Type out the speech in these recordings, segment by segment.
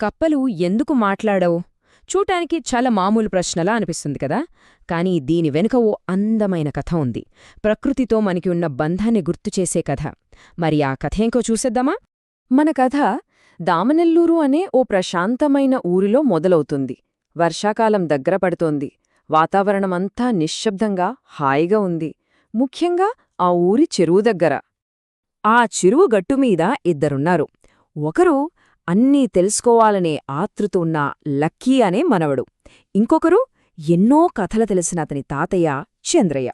కప్పలు ఎందుకు మాట్లాడవు? చూటానికి చాలా మామూలు ప్రశ్నలా అనిపిస్తుంది కదా? కానీ దీని వెనుక ఓ అందమైన కథ ఉంది. ప్రకృతితో మనకి ఉన్న బంధాన్ని గుర్తుచేసే కథ. మరి ఆ కథేంకో చూసేద్దామా? మన కథ దామనెల్లూరు అనే ఓ ప్రశాంతమైన ఊరిలో మొదలవుతుంది. వర్షాకాలం దగ్గర పడుతోంది. వాతావరణమంతా నిశ్శబ్దంగా హాయిగా ఉంది. ముఖ్యంగా ఆ ఊరి చెరువు దగ్గర. ఆ చెరువు గట్టుమీద ఇద్దరున్నారు. ఒకరు అన్నీ తెలుసుకోవాలనే ఆతృత ఉన్న లక్కీ అనే మనవడు. ఇంకొకరు ఎన్నో కథలు తెలిసిన అతని తాతయ్య చంద్రయ్య.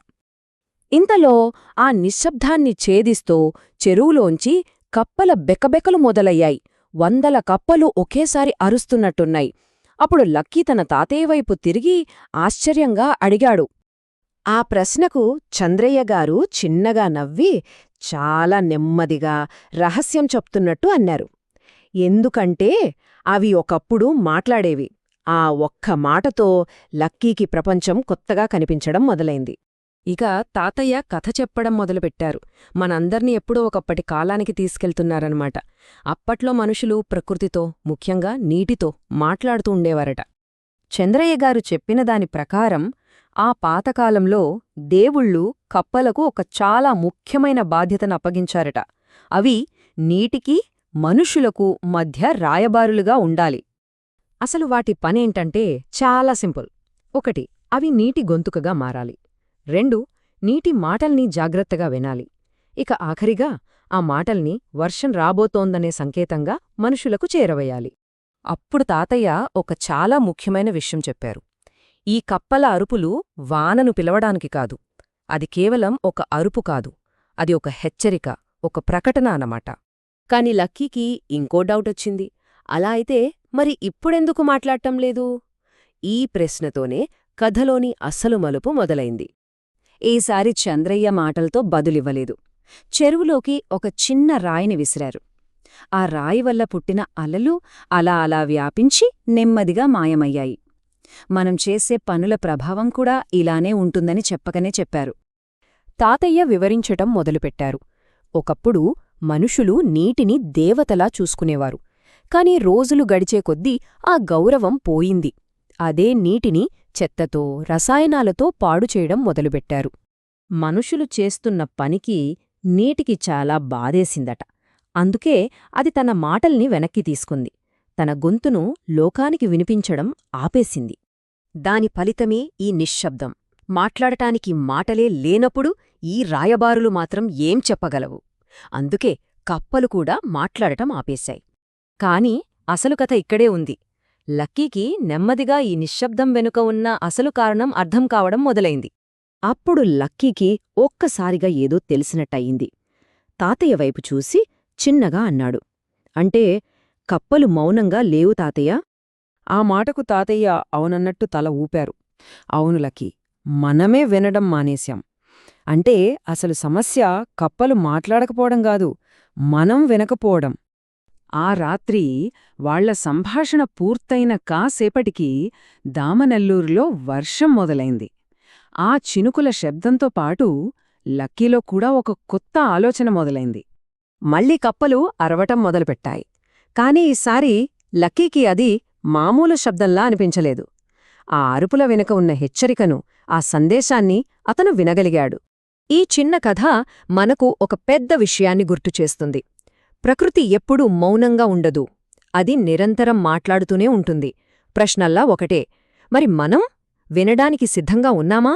ఇంతలో ఆ నిశ్శబ్దాన్ని ఛేదిస్తూ చెరువులోంచి కప్పల బెకబెకలు మొదలయ్యాయి. వందల కప్పలు ఒకేసారి అరుస్తున్నట్టున్నాయి. అప్పుడు లక్కీ తన తాతయ్య వైపు తిరిగి ఆశ్చర్యంగా అడిగాడు. ఆ ప్రశ్నకు చంద్రయ్యగారు చిన్నగా నవ్వి చాలా నెమ్మదిగా రహస్యం చెప్తున్నట్టు అన్నారు. ఎందుకంటే అవి ఒకప్పుడు మాట్లాడేవి. ఆ ఒక్క మాటతో లక్కీకి ప్రపంచం కొత్తగా కనిపించడం మొదలైంది. ఇక తాతయ్య కథ చెప్పడం మొదలుపెట్టారు. మనందర్నీ ఎప్పుడో ఒకప్పటి కాలానికి తీసుకెళ్తున్నారనమాట అప్పట్లో మనుషులు ప్రకృతితో ముఖ్యంగా నీటితో మాట్లాడుతూ ఉండేవారట. చంద్రయ్య గారు చెప్పిన దాని ప్రకారం ఆ పాతకాలంలో దేవుళ్ళు కప్పలకు ఒక చాలా ముఖ్యమైన బాధ్యతను అప్పగించారట. అవి నీటికి మనుషులకు మధ్య రాయబారులుగా ఉండాలి. అసలు వాటి పనేంటంటే చాలా సింపుల్. ఒకటి అవి నీటి గొంతుకగా మారాలి. రెండు నీటి మాటల్ని జాగ్రత్తగా వినాలి. ఇక ఆఖరిగా ఆ మాటల్ని వర్షం రాబోతోందనే సంకేతంగా మనుషులకు చేరవేయాలి. అప్పుడు తాతయ్య ఒక చాలా ముఖ్యమైన విషయం చెప్పారు. ఈ కప్పల అరుపులు వానను పిలవడానికి కాదు. అది కేవలం ఒక అరుపు కాదు. అది ఒక హెచ్చరిక ఒక ప్రకటన అన్నమాట. కాని లక్కీకి ఇంకో డౌటొచ్చింది అలా అయితే మరి ఇప్పుడెందుకు మాట్లాడటం లేదు? ఈ ప్రశ్నతోనే కథలోని అసలు మలుపు మొదలైంది. ఈసారి చంద్రయ్య మాటలతో బదులివ్వలేదు. చెరువులోకి ఒక చిన్న రాయిని విసిరారు. ఆ రాయి వల్ల పుట్టిన అలలు అలా అలా వ్యాపించి నెమ్మదిగా మాయమయ్యాయి. మనం చేసే పనుల ప్రభావం కూడా ఇలానే ఉంటుందని చెప్పకనే చెప్పారు. తాతయ్య వివరించటం మొదలుపెట్టారు. ఒకప్పుడు మనుషులు నీటిని దేవతలా చూసుకునేవారు. కాని రోజులు గడిచే కొద్దీ ఆ గౌరవం పోయింది. అదే నీటిని చెత్తతో రసాయనాలతో పాడుచేయడం మొదలుపెట్టారు. మనుషులు చేస్తున్న పనికి నీటికి చాలా బాధేసిందట. అందుకే అది తన మాటల్ని వెనక్కి తీసుకుంది. తన గొంతును లోకానికి వినిపించడం ఆపేసింది. దాని ఫలితమే ఈ నిశ్శబ్దం. మాట్లాడటానికి మాటలే లేనప్పుడు ఈ రాయబారులు మాత్రం ఏం చెప్పగలవు? అందుకే కప్పలు కూడా మాట్లాడటం ఆపేశాయి. కాని అసలు కథ ఇక్కడే ఉంది. లక్కీకి నెమ్మదిగా ఈ నిశ్శబ్దం వెనుక ఉన్న అసలు కారణం అర్థం కావడం మొదలైంది. అప్పుడు లక్కీకి ఒక్కసారిగా ఏదో తెలిసినట్టయింది. తాతయ్య వైపు చూసి చిన్నగా అన్నాడు. అంటే కప్పలు మౌనంగా లేవు తాతయ్య? ఆ మాటకు తాతయ్య అవునన్నట్టు తల ఊపారు. అవును లక్కీ మనమే వినడం మానేశాం. అంటే అసలు సమస్య కప్పలు మాట్లాడకపోవడం కాదు మనం వినకపోవడం. ఆ రాత్రి వాళ్ళ సంభాషణ పూర్తయిన కాసేపటికి దామనల్లూరులో వర్షం మొదలైంది. ఆ చినుకుల శబ్దంతో పాటు లక్కీలో కూడా ఒక కొత్త ఆలోచన మొదలైంది. మళ్ళీ కప్పలు అరవటం మొదలుపెట్టాయి. కాని ఈసారి లక్కీకి అది మామూలు శబ్దంలా అనిపించలేదు. ఆ అరుపుల వెనుక ఉన్న హెచ్చరికను ఆ సందేశాన్ని అతను వినగలిగాడు. ఈ చిన్న కథ మనకు ఒక పెద్ద విషయాన్ని గుర్తుచేస్తుంది ప్రకృతి ఎప్పుడూ మౌనంగా ఉండదు. అది నిరంతరం మాట్లాడుతూనే ఉంటుంది. ప్రశ్నల్లా ఒకటే. మరి మనం వినడానికి సిద్ధంగా ఉన్నామా?